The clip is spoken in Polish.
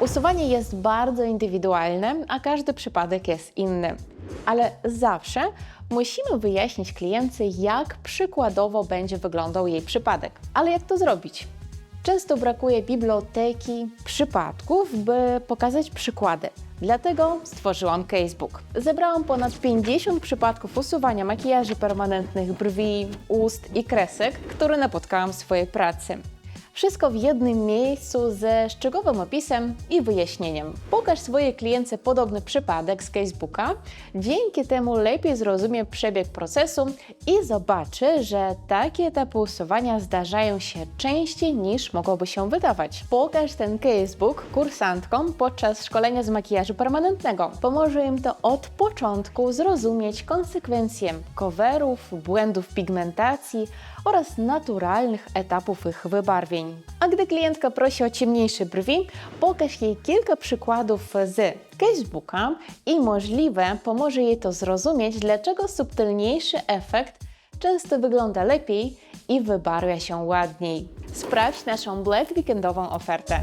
Usuwanie jest bardzo indywidualne, a każdy przypadek jest inny. Ale zawsze musimy wyjaśnić klientce, jak przykładowo będzie wyglądał jej przypadek. Ale jak to zrobić? Często brakuje biblioteki przypadków, by pokazać przykłady. Dlatego stworzyłam casebook. Zebrałam ponad 50 przypadków usuwania makijaży permanentnych, brwi, ust i kresek, które napotkałam w swojej pracy. Wszystko w jednym miejscu ze szczegółowym opisem i wyjaśnieniem. Pokaż swojej klientce podobny przypadek z casebooka. Dzięki temu lepiej zrozumie przebieg procesu i zobaczy, że takie etapy usuwania zdarzają się częściej niż mogłoby się wydawać. Pokaż ten casebook kursantkom podczas szkolenia z makijażu permanentnego. Pomoże im to od początku zrozumieć konsekwencje coverów, błędów pigmentacji oraz naturalnych etapów ich wybarwień. A gdy klientka prosi o ciemniejsze brwi, pokaż jej kilka przykładów z casebooka i możliwe pomoże jej to zrozumieć, dlaczego subtelniejszy efekt często wygląda lepiej i wybarwia się ładniej. Sprawdź naszą Black Weekendową ofertę.